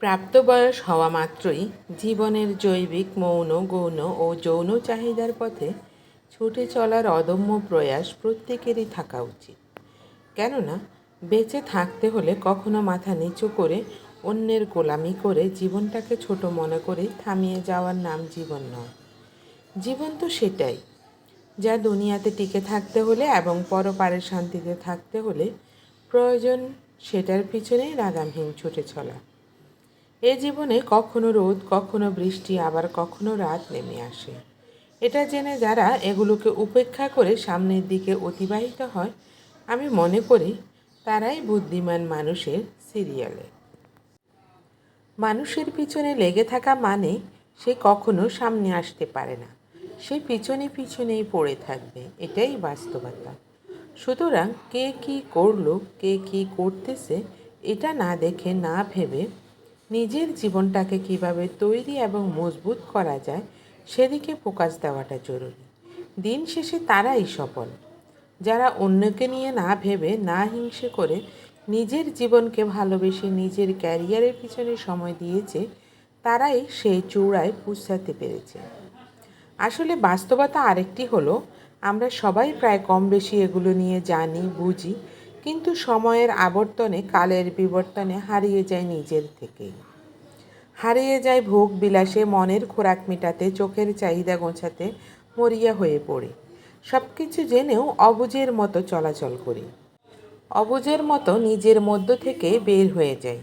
প্রাপ্তবয়স হওয়া মাত্রই জীবনের জৈবিক মৌন, গৌণ ও যৌন চাহিদার পথে ছুটে চলার অদম্য প্রয়াস প্রত্যেকেরই থাকা উচিত। কেননা, বেঁচে থাকতে হলে কখনো মাথা নিচু করে অন্যের গোলামি করে জীবনটাকে ছোট মনে করে থামিয়ে যাওয়ার নাম জীবন নয়। জীবন তো সেটাই, যা দুনিয়াতে টিকে থাকতে হলে এবং পরপারের শান্তিতে থাকতে হলে প্রয়োজন সেটার পিছনেই লাগামহীন ছুটে চলা। এ জীবনে কখনো রোদ, কখনো বৃষ্টি, আবার কখনো রাত নেমে আসে। এটা জেনে যারা এগুলোকে উপেক্ষা করে সামনের দিকে অতিবাহিত হয়, আমি মনে করি তারাই বুদ্ধিমান মানুষের সিরিয়ালে। মানুষের পিছনে লেগে থাকা মানে সে কখনো সামনে আসতে পারে না। সে পিছনে পিছনেই পড়ে থাকবে, এটাই বাস্তবতা। সুতরাং কে কি করল, কে কি করতেছে, এটা না দেখে, না ভেবে নিজের জীবনটাকে কীভাবে তৈরি এবং মজবুত করা যায় সেদিকে ফোকাস দেওয়াটা জরুরি। দিন শেষে তারাই সফল। যারা অন্যকে নিয়ে না ভেবে, না হিংসে করে নিজের জীবনকে ভালোবেসে নিজের ক্যারিয়ারের পিছনে সময় দিয়েছে, তারাই সেই চূড়ায় পৌঁছাতে পেরেছে। আসলে বাস্তবতা আরেকটি হলো, আমরা সবাই প্রায় কম বেশি এগুলো নিয়ে জানি, বুঝি কিন্তু সময়ের আবর্তনে কালের বিবর্তনে হারিয়ে যায় নিজের থেকেই। হারিয়ে যায় ভোগ বিলাসে মনের খোরাক মেটাতে, চোখের চাহিদা গোছাতে, মরিয়া হয়ে পড়ে। সব কিছু জেনেও অবুঝের মতো চলাচল করি। অবুঝের মতো নিজের মধ্য থেকে বের হয়ে যায়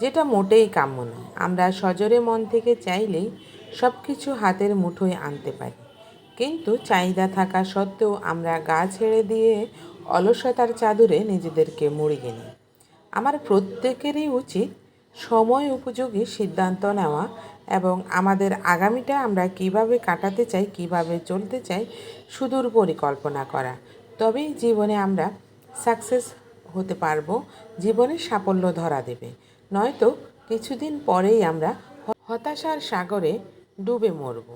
যেটা মোটেই কাম্য নয়। আমরা সজরে মন থেকে চাইলেই সব কিছু হাতের মুঠোয় আনতে পারি। কিন্তু চাহিদা থাকা সত্ত্বেও আমরা গা ছেড়ে দিয়ে অলসতার চাদরে নিজেদেরকে মুড়িয়ে নিই আমার প্রত্যেকেরই উচিত সময় উপযোগী সিদ্ধান্ত নেওয়া এবং আমাদের আগামীটা আমরা কীভাবে কাটাতে চাই, কীভাবে চলতে চাই, সুদূর পরিকল্পনা করা। তবেই জীবনে আমরা সাকসেস হতে পারব, জীবনে সাফল্য ধরা দেবে। নয়তো কিছুদিন পরেই আমরা হতাশার সাগরে ডুবে মরব।